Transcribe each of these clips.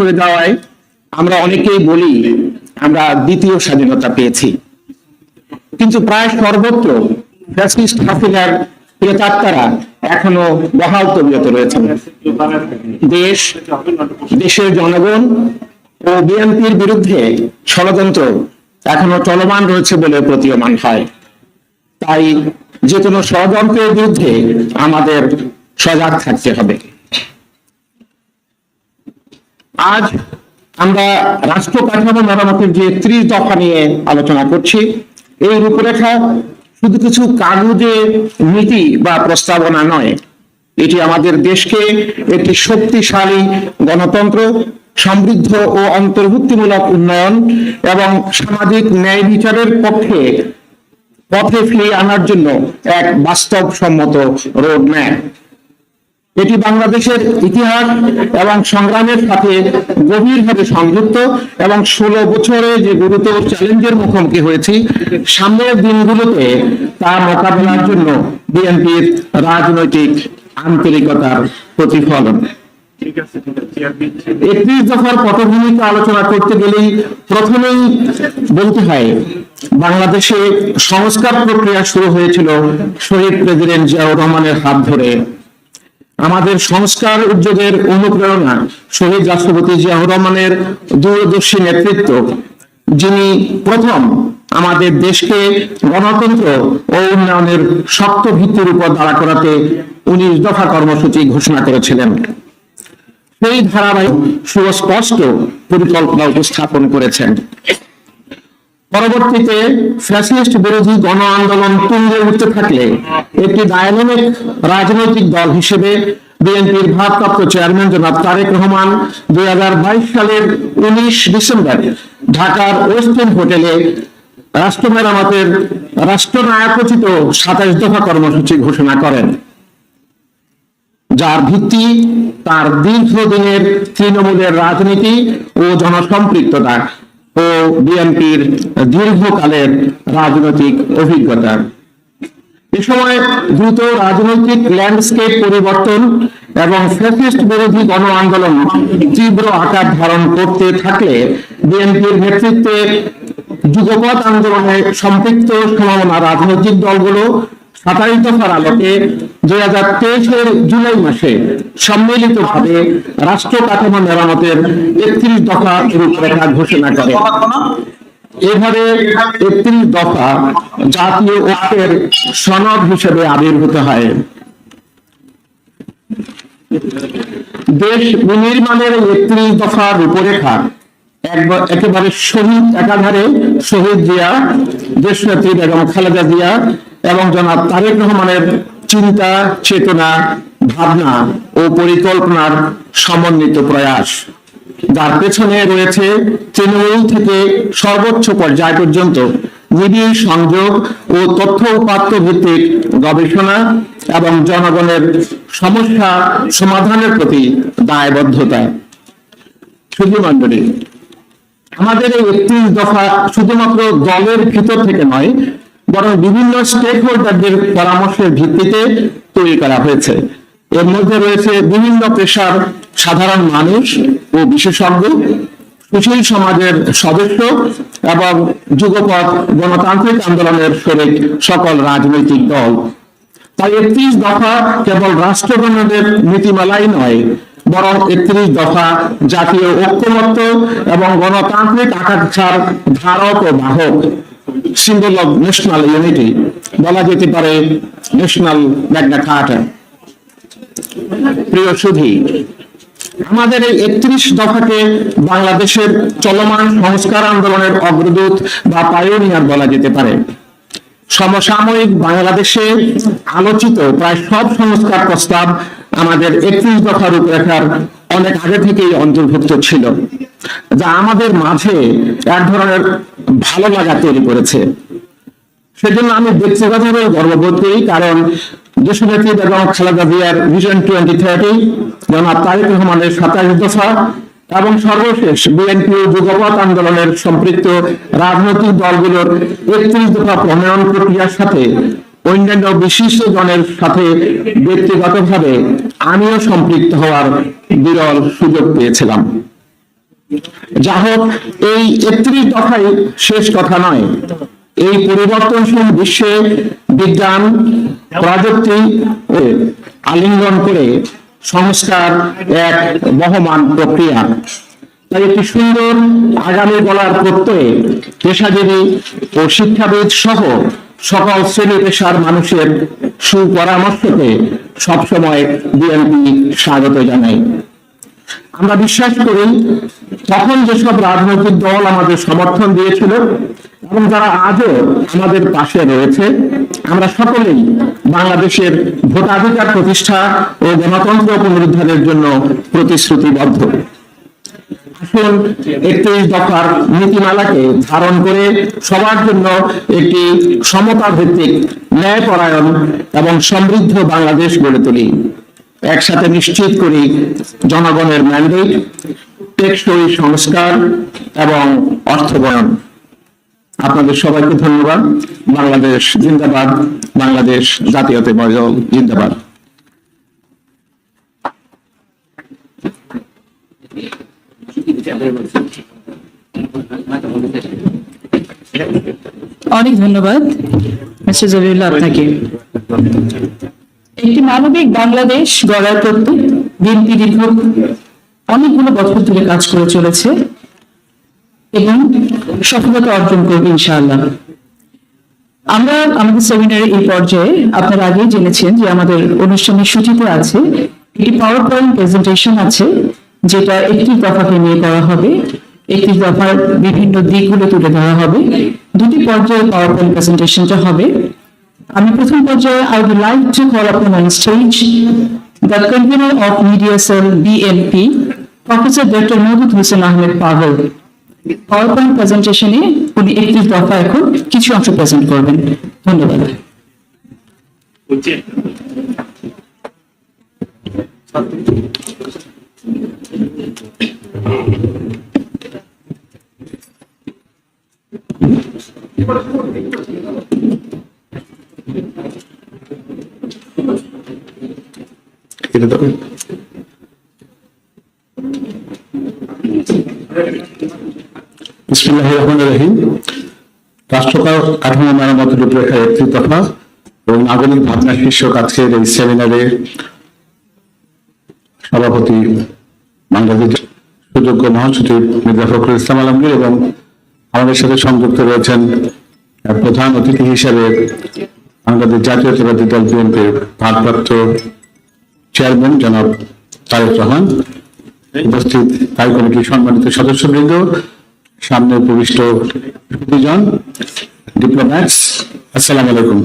হয়ে যাওয়ায় আমরা অনেকেই বলি, আমরা দ্বিতীয় স্বাধীনতা পেয়েছি। কিন্তু প্রায় সর্বত্র ফ্যাসিস্ট হাসিনার প্রেতাত্মারা এখনও বহাল তবিয়ত রয়েছেন। দেশ, দেশের জনগণ ও বিএনপির বিরুদ্ধে ষড়যন্ত্র এখনও চলমান রয়েছে বলে প্রতীয়মান হয়। তাই যে কোনো ষড়যন্ত্রের বিরুদ্ধে আমাদের সজাগ থাকতে হবে। আজ আমরা রাষ্ট্র কাঠামো মেরামতের যে ত্রিশ দফা নিয়ে আলোচনা করছি, এই রূপরেখা শুধু কিছু কাগজে নীতি বা প্রস্তাবনা নয়, এটি আমাদের দেশকে একটি শক্তিশালী গণতন্ত্র, সমৃদ্ধ ও অন্তর্ভুক্তিমূলক উন্নয়ন এবং সামাজিক ন্যায় বিচারের পক্ষে পথে ফিরিয়ে আনার জন্য এক বাস্তবসম্মত রোড ম্যাপ এটি বাংলাদেশের ইতিহাস এবং সংগ্রামের সাথে গভীরভাবে সংযুক্ত এবং ষোলো বছরে যে গুরুতর চ্যালেঞ্জের মুখোমুখি হয়েছি সামনের দিনগুলোতে তা মোকাবেলার জন্য বিএনপির রাজনৈতিক আন্তরিকতার প্রতিফলন। একত্রিশ দফার পটভূমিকা আলোচনা করতে গেলেই প্রথমেই বলতে হয় বাংলাদেশে সংস্কার প্রক্রিয়া শুরু হয়েছিল শহীদ প্রেসিডেন্ট জিয়াউর রহমানের হাত ধরে। আমাদের সংস্কার উদ্যোগের অনুপ্রেরণা শহীদ রাষ্ট্রপতি জিয়াউর রহমানের দূরদর্শী নেতৃত্ব, যিনি প্রথম আমাদের দেশকে গণতন্ত্র ও উন্নয়নের শক্ত ভিত্তির উপর দাঁড়া করাতে উনিশ দফা কর্মসূচি ঘোষণা করেছিলেন। সেই ধারাবাহিক সুস্পষ্ট পরিকল্পনা উপস্থাপন করেছেন। পরবর্তীতে ফ্যাসিস্ট বিরোধী গণ আন্দোলন তুঙ্গে উঠতে থাকলে একটি ডায়নামিক রাজনৈতিক দল হিসেবে বিএনপির ভারপ্রাপ্ত চেয়ারম্যান জনাব তারেক রহমান দুই সালের উনিশ ডিসেম্বর ঢাকার ওয়েস্টিন হোটেলে রাষ্ট্র মেরামতের রাষ্ট্রনায়কোচিত সাতাশ দফা কর্মসূচি ঘোষণা করেন। যার ভিত্তি তার দীর্ঘদিনের তৃণমূলের রাজনীতি ও জনসম্পৃক্ততা ও বিএনপির দীর্ঘকালের রাজনৈতিক অভিজ্ঞতা। এ সময় দ্রুত রাজনৈতিক ল্যান্ডস্কেপ পরিবর্তন এবং ফ্যাসিস্ট বিরোধী গণ আন্দোলন তীব্র আকার ধারণ করতে থাকলে বিএনপির নেতৃত্বে যুগপৎ আন্দোলনে সম্পৃক্ত সম্ভাবনা রাজনৈতিক দলগুলো সাতাইশ দফার আলোকে দুই হাজার তেইশের জুলাই মাসে সম্মিলিতভাবে রাষ্ট্র কাঠামো মেরামতের একত্রিশ দফা রূপরেখা ঘোষণা করে। এভাবে একত্রিশ দফা জাতীয় ঐক্যের সনদ হিসেবে আবির্ভূত হয়। দেশ বিনির্মাণের একত্রিশ দফার রূপরেখা একবার একেবারে শহীদ একাধারে শহীদ জিয়া, দেশনেত্রী বেগম খালেদা জিয়া এবং জনাব তারেক রহমানের চিন্তা, চেতনা, ভাবনা ও পরিকল্পনার সমন্বিত প্রয়াস। যার পেছনে রয়েছে তৃণমূল থেকে সর্বোচ্চ পর্যায় পর্যন্ত নিবিড় সংযোগ ও তথ্য উপাত্ত ভিত্তিক গবেষণা এবং জনগণের সমস্যা সমাধানের প্রতি দায়বদ্ধতা। শুধু আমাদের এই একত্রিশ দফা শুধুমাত্র দলের ভিতর থেকে নয় বরং বিভিন্ন স্টেক হোল্ডারদের পরামর্শের ভিত্তিতে তৈরি করা হয়েছে। এর মধ্যে রয়েছে বিভিন্ন পেশার সাধারণ মানুষ ও বিশেষজ্ঞ, সুশীল সমাজের সদস্য এবং যুগপথ গণতান্ত্রিক আন্দোলনের শরিক সকল রাজনৈতিক দল। তাই একত্রিশ দফা কেবল রাষ্ট্রগণের নীতিমালাই নয়, বরং একত্রিশ দফা জাতীয় ঐক্যমত্য এবং গণতান্ত্রিক আকাঙ্ক্ষার ধারক ও বাহক। সিম্বল অফ ন্যাশনাল ইউনিটি বলা যেতে পারে ন্যাশনাল ম্যাগনা কার্টা প্রিয় সুধী, আমাদের এই একত্রিশ দফাকে বাংলাদেশের চলমান সংস্কার আন্দোলনের অগ্রদূত বা পায়োনিয়ার বলা যেতে পারে। সমসাময়িক বাংলাদেশে আলোচিত প্রায় সব সংস্কার প্রস্তাব আমাদের একত্রিশ দফা রূপরেখার অনেক আগে থেকেই অন্তর্ভুক্ত ছিল, যা আমাদের মাঝে এক ধরনের ভালো লাগা তৈরি করেছে। সেজন্য আমি ব্যক্তিগতভাবে গর্ববোধ করি, কারণ খালেদা জিয়ার ভিশন টোয়েন্টি থার্টি জনাব রহমানের সাতাশ এবং সর্বশেষ বিএনপি যুগপৎ আন্দোলনের সম্পৃক্ত রাজনৈতিক দলগুলোর একত্রিশ দফা প্রণয়ন প্রক্রিয়ার সাথে অন্যান্য বিশিষ্ট জনের সাথে ব্যক্তিগতভাবে আমিও সম্পৃক্ত হওয়ার বিরল সুযোগ পেয়েছিলাম। যা হোক, এই একত্রিশ দফাই শেষ কথা নয়। এই পরিবর্তনশীল বিশ্বে বিজ্ঞান, প্রযুক্তি আলিঙ্গন করে সংস্কার এক বহমান প্রক্রিয়া। তাই একটি সুন্দর আগামী গলার প্রত্যয়ে পেশাজীবী ও শিক্ষাবিদ সহ সকল শ্রেণি পেশার মানুষের সুপরামর্শকে সবসময় বিএনপি স্বাগত জানায় আমরা বিশ্বাস করি, তখন যেসব রাজনৈতিক দল আমাদের সমর্থন দিয়েছিল এবং যারা আজও আমাদের পাশে রয়েছে, আমরা সকলেই বাংলাদেশের ভোটাধিকার প্রতিষ্ঠা ও গণতন্ত্র পুনরুদ্ধারের জন্য প্রতিশ্রুতিবদ্ধ। একত্রিশ দফার নীতিমালাকে ধারণ করে সবার জন্য একটি সমতা ভিত্তিক ন্যায়পরায়ণ এবং সমৃদ্ধ বাংলাদেশ গড়ে তুলি। একসাথে নিশ্চিত করি জনগণের ম্যান্ডেট টেকসই সংস্কার এবং অর্থবয়ন আপনাদের সবাইকে ধন্যবাদ। বাংলাদেশ জিন্দাবাদ, বাংলাদেশ জাতীয়তাবাদী দল জিন্দাবাদ। অনেক ধন্যবাদ, মিস্টার জলিউল্লাহ আপনাকে। একটি মানবিক বাংলাদেশ গড়ার প্রত্যয় বিএনপি দীর্ঘ অনেকগুলো বছর ধরে কাজ করে চলেছে এবং সফলতা অর্জন করবে ইনশাআল্লাহ। আমরা আমাদের সেমিনারের এই পর্যায়ে আপনারা আগেই জেনেছেন যে আমাদের অনুষ্ঠানের সূচিতে আছে, একটি পাওয়ার পয়েন্ট প্রেজেন্টেশন আছে। যেটা একটি দফাকে নিয়ে করা হবে, একটি দফার বিভিন্ন দিকগুলো তুলে ধরা হবে। দুটি পর্যায়ে পাওয়ার পয়েন্ট প্রেজেন্টেশনটা হবে। আমি প্রথম পর্যায়ে I would like to call upon on stage the convener of media cell BNP professor doctor Mahbud Hossain Ahmed পাগল পাওয়ার পয়েন্ট প্রেজেন্টেশনে উনি একটি দফা এখন কিছু অংশ প্রেজেন্ট করবেন। ধন্যবাদ। এটা তো বিসমিল্লাহ রহমান রহিম রাষ্ট্র কাঠামো মেরামত রূপরেখা একত্রিশ দফা এবং নাগরিক ভাবনা শীর্ষক আজকের এই সেমিনারে সভাপতি বাংলাদেশ সুযোগ্য মহাসচিব মির্জা ফখরুল ইসলাম আলমগীর এবং আমাদের সাথে সংযুক্ত রয়েছেন প্রধান অতিথি হিসেবে বাংলাদেশ জাতীয়তাবাদী দল বিএনপির ভারপ্রাপ্ত চেয়ারম্যান জনাব তারেক রহমান, উপস্থিত তাই কমিটির সম্মানিত সদস্যবৃন্দ, সামনে উপবিষ্ট সুদীজন ডিপ্লোম্যাটস আসসালামু আলাইকুম।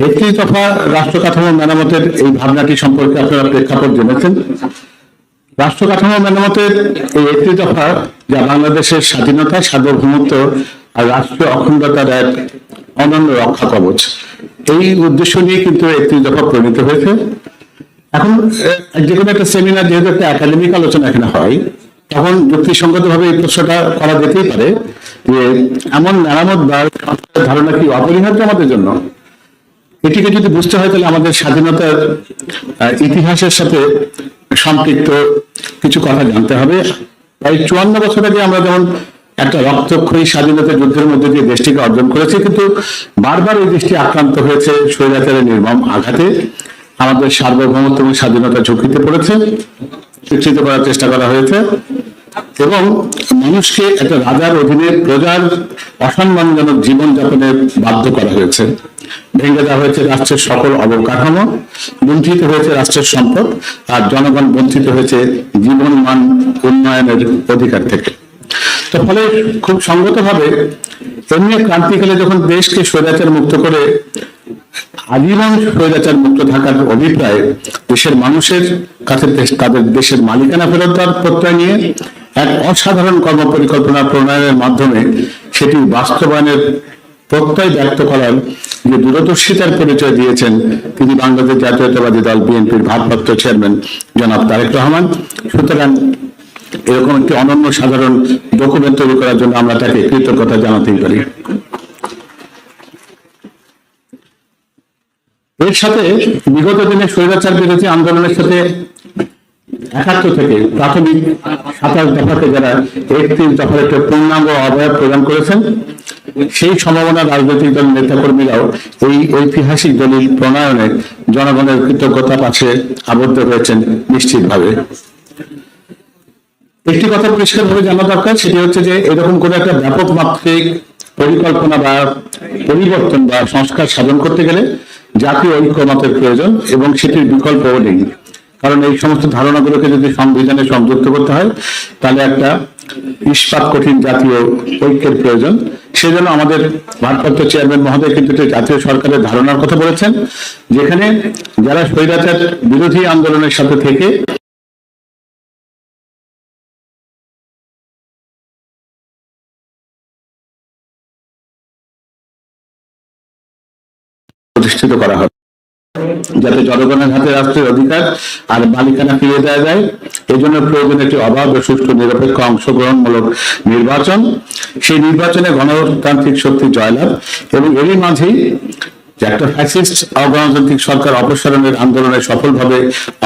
একটি দফা রাষ্ট্র কাঠামো মেরামতের এই ভাবনাটি সম্পর্কে আপনারা প্রেক্ষাপট জেনেছেন। রাষ্ট্র কাঠামো মেরামতের এই একটি দফা যা বাংলাদেশের স্বাধীনতা, সার্বভৌমত্ব আর রাষ্ট্রীয় অখণ্ডতার এক অনন্য রক্ষা কবচ। এই উদ্দেশ্য নিয়ে কিন্তু একটি দফা প্রণীত হয়েছে। এখন যে কোনো একটা সেমিনার যেহেতু একটা একাডেমিক আলোচনা এখানে হয়, তখন যুক্তিসঙ্গত ভাবে এই প্রশ্নটা করা যেতেই পারে যে এমন মেরামত ধারণা কি অপরিহার্য আমাদের জন্য? এটিকে যদি বুঝতে হয় তাহলে আমাদের স্বাধীনতার ইতিহাসের সাথে সম্পৃক্ত কিছু কথা জানতে হবে। প্রায় চুয়ান্ন বছর আগে আমরা যেমন একটা রক্তক্ষয়ী স্বাধীনতা যুদ্ধের মধ্যে দিয়ে দেশটিকে অর্জন করেছে, কিন্তু বারবার এই দেশটি আক্রান্ত হয়েছে স্বৈরাচারের নির্মম আঘাতে। আমাদের সার্বভৌমত্ব এবং স্বাধীনতা ঝুঁকিতে পড়েছে। চিত্রিত করার চেষ্টা করা হয়েছে। এবং মানুষকে একটা রাজার অধীনে প্রজার অসম্মানজনক জীবনযাপনে বাধ্য করা হয়েছে। ভেঙে দেওয়া হয়েছে রাষ্ট্রের সকল অবকাঠামো, লুণ্ঠিত হয়েছে রাষ্ট্রের সম্পদ, আর জনগণ বঞ্চিত হয়েছে জীবন মান উন্নয়নের অধিকার থেকে। তো ফলে খুব সঙ্গতভাবে এমনি ক্রান্তিকালে যখন দেশকে স্বৈরাচার মুক্ত করে, আজীবন স্বৈরাচার মুক্ত থাকার অভিপ্রায় দেশের মানুষের কাছে, তাদের দেশের মালিকানা ফেরত দেওয়ার প্রত্যয় নিয়ে এক অসাধারণ কর্মপরিকল্পনা প্রণয়নের মাধ্যমে সেটি বাস্তবায়নের প্রত্যয় ব্যক্ত করার যে দূরদর্শিতার পরিচয় দিয়েছেন তিনি বাংলাদেশ জাতীয়তাবাদী দল বিএনপির ভারপ্রাপ্ত চেয়ারম্যান জনাব তারেক রহমান। সুতরাং এরকম একটি অনন্য সাধারণ ডকুমেন্ট তৈরি করার জন্য আমরা তাকে কৃতজ্ঞতা জানাতেই পারি। এর সাথে বিগত দিনে স্বৈরাচার বিরোধী আন্দোলনের সাথে একাত্তর থেকে প্রাথমিক সাতাশ দফাকে যারা একত্রিশ দফার একটা পূর্ণাঙ্গ অবয়ব প্রদান করেছেন, সেই সম্ভাবনা রাজনৈতিক দল নেতাকর্মীরাও এই ঐতিহাসিক দলিল প্রণয়নে জনগণের কৃতজ্ঞতা পাশে আবদ্ধ হয়েছেন নিশ্চিতভাবে। একটি কথা পরিষ্কারভাবে জানা দরকার, সেটি হচ্ছে যে এরকম কোন একটা ব্যাপক মাত্রিক পরিকল্পনা বা পরিবর্তন বা সংস্কার সাধন করতে গেলে জাতীয় ঐক্যমতের প্রয়োজন এবং সেটির বিকল্পও নেই। কারণ এই সমস্ত ধারণাগুলোকে যদি সংবিধানে সংযুক্ত করতে হয়, তাহলে একটা ইস্পাত কঠিন জাতীয় ঐক্যের প্রয়োজন। সেজন্য আমাদের ভারপ্রাপ্ত চেয়ারম্যান মহোদয় কিন্তু জাতীয় সরকারের ধারণার কথা বলেছেন, যেখানে যারা স্বৈরাচার বিরোধী আন্দোলনের সাথে থেকে প্রতিষ্ঠিত করা হবে যাতে জনগণের হাতে রাষ্ট্রের অধিকার আর মালিকানা ফিরিয়ে দেওয়া যায়। এই জন্য প্রয়োজন একটি ও সুষ্ঠু নিরপেক্ষ অংশগ্রহণমূলক নির্বাচন। সেই নির্বাচনে গণতান্ত্রিক শক্তির জয়লাভ এবং এরই মাঝেই যে একটা ফ্যাসিস্ট অগণতান্ত্রিক সরকার অপসারণের আন্দোলনে সফলভাবে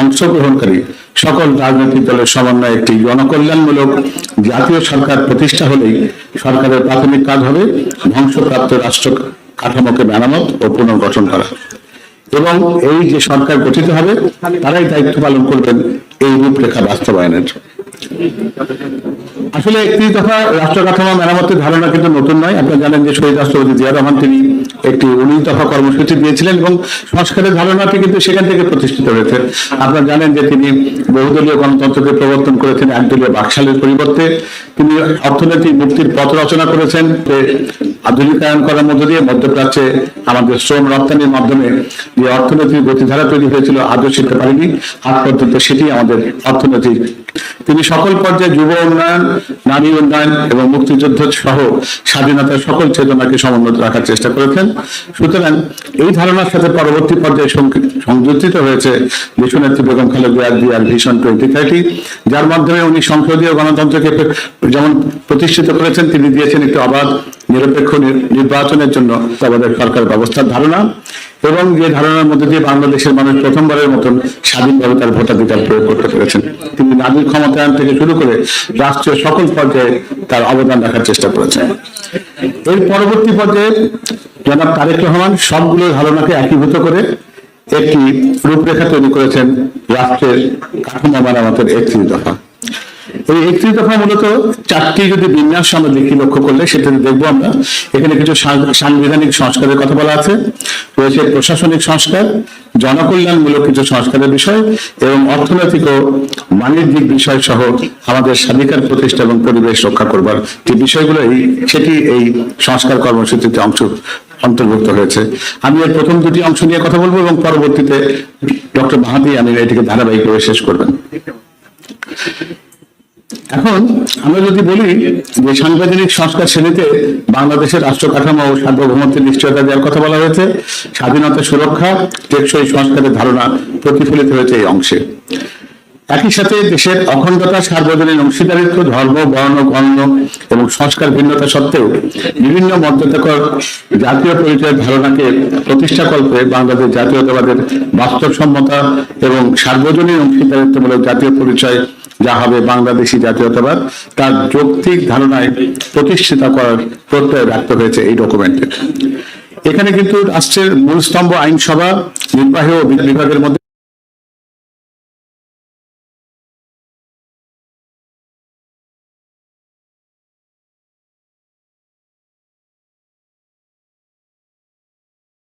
অংশগ্রহণকারী সকল রাজনৈতিক দলের সমন্বয়ে একটি জনকল্যাণমূলক জাতীয় সরকার প্রতিষ্ঠা হলেই সরকারের প্রাথমিক কাজ হবে। ধ্বংসপ্রাপ্ত রাষ্ট্র কাঠামোকে মেরামত ও পুনর্গঠন করা। এবং এই যে সরকার গঠিত হবে, তারাই দায়িত্ব পালন করবেন এই রূপরেখা বাস্তবায়নের। আসলে একটি তথা রাষ্ট্র কাঠামো মেরামতের ধারণা কিন্তু নতুন নয়। আপনারা জানেন যে শহীদ রাষ্ট্রপতি জিয়া রহমান তিনি একটি উনিশ দফা কর্মসূচি দিয়েছিলেন এবং সংস্কারের ধারণাটি কিন্তু সেখান থেকে প্রতিষ্ঠিত হয়েছে। আপনারা জানেন যে তিনি বহুদলীয় গণতন্ত্রকে প্রবর্তন করেছেন, একদলীয় বাকশালের পরিবর্তে। তিনি অর্থনৈতিক মুক্তির পথ রচনা করেছেন, যে আধুনিকায়ন করার মধ্য দিয়ে মধ্যপ্রাচ্যে আমাদের শ্রম রপ্তানির মাধ্যমে যে অর্থনৈতিক গতিধারা তৈরি হয়েছিল আদৌ শিখতে পারিনি। আজ পর্যন্ত সেটি আমাদের অর্থনৈতিক তিনি সকল পর্যায়ে যুব উন্নয়ন, নারী উন্নয়ন এবং মুক্তিযুদ্ধ সহ স্বাধীনতার সকল চেতনাকে সমুন্নত রাখার চেষ্টা করেছেন। সুতরাং এই ধারণার সাথে পরবর্তী পর্যায়ে সং- সংযোজিত হয়েছে দেশনেত্রী বেগম খালেদা জিয়ার ভিশন টোয়েন্টি থার্টি, যার মাধ্যমে উনি সংসদীয় গণতন্ত্রকে যেমন প্রতিষ্ঠিত করেছেন, তিনি দিয়েছেন একটি অবাধ নিরপেক্ষ নির্বাচনের জন্য আমাদের সরকার ব্যবস্থার ধারণা এবং যে ধারণার মধ্যে দিয়ে বাংলাদেশের মানুষ প্রথমবারের মতন স্বাধীনভাবে তার ভোটাধিকার প্রয়োগ করতে পেরেছেন। তিনি নারীর ক্ষমতায়ন থেকে শুরু করে রাষ্ট্রীয় সকল পর্যায়ে তার অবদান রাখার চেষ্টা করেছেন। এর পরবর্তী পর্যায়ে জনাব তারেক রহমান সবগুলো ধারণাকে একীভূত করে একটি রূপরেখা তৈরি করেছেন রাষ্ট্রের কাঠামো মেরামতের একত্রিশ দফা। এই একত্রিশ দফা মূলত চারটি যদি বিন্যাস আমরা দেখি লক্ষ্য করলে সেটাতে দেখব আমরা। এখানে কিছু সাংবিধানিক সংস্কারের কথা বলা আছে। রয়েছে প্রশাসনিক সংস্কার, জনকল্যাণমূলক কিছু সংস্কারের বিষয় এবং অর্থনৈতিক ও বাণিজ্যিক বিষয় সহ আমাদের স্বাধিকার প্রতিষ্ঠা এবং পরিবেশ রক্ষা করবার যে বিষয়গুলো, এই, সেটি এই সংস্কার কর্মসূচিতে অংশ, অন্তর্ভুক্ত হয়েছে। আমি এর প্রথম দুটি অংশ নিয়ে কথা বলব এবং পরবর্তীতে ডক্টর মাহাদি, আমি এটিকে ধারাবাহিকভাবে শেষ করবেন। এখন আমরা যদি বলি যে সাংবিধানিক সংস্কার শ্রেণীতে বাংলাদেশের রাষ্ট্র কাঠামো ও সার্বভৌমত্বের নিশ্চয়তা দেওয়ার কথা বলা হয়েছে, স্বাধীনতা সুরক্ষা টেকসই সংস্কারের ধারণা প্রতিফলিত হয়েছে এই অংশে। একই সাথে দেশের অখণ্ডতা, সার্বজনীন অংশীদারিত্ব, ধর্ম, বর্ণ, গণ্য এবং সংস্কার ভিন্নতা সত্ত্বেও বিভিন্ন মর্যাদাকর জাতীয় পরিচয়ের ধারণাকে প্রতিষ্ঠা প্রতিষ্ঠাকল্পে বাংলাদেশ জাতীয়তাবাদের বাস্তবসম্মতা এবং সার্বজনীন অংশীদারিত্বমূলক জাতীয় পরিচয় যা হবে বাংলাদেশি জাতীয়তাবাদ, তার যৌক্তিক ধারণায় প্রতিষ্ঠিত করার প্রত্যয় ব্যক্ত হয়েছে এই ডকুমেন্টে এখানে কিন্তু রাষ্ট্রের মূল স্তম্ভ আইনসভা, নির্বাহী ও বিভাগের মধ্যে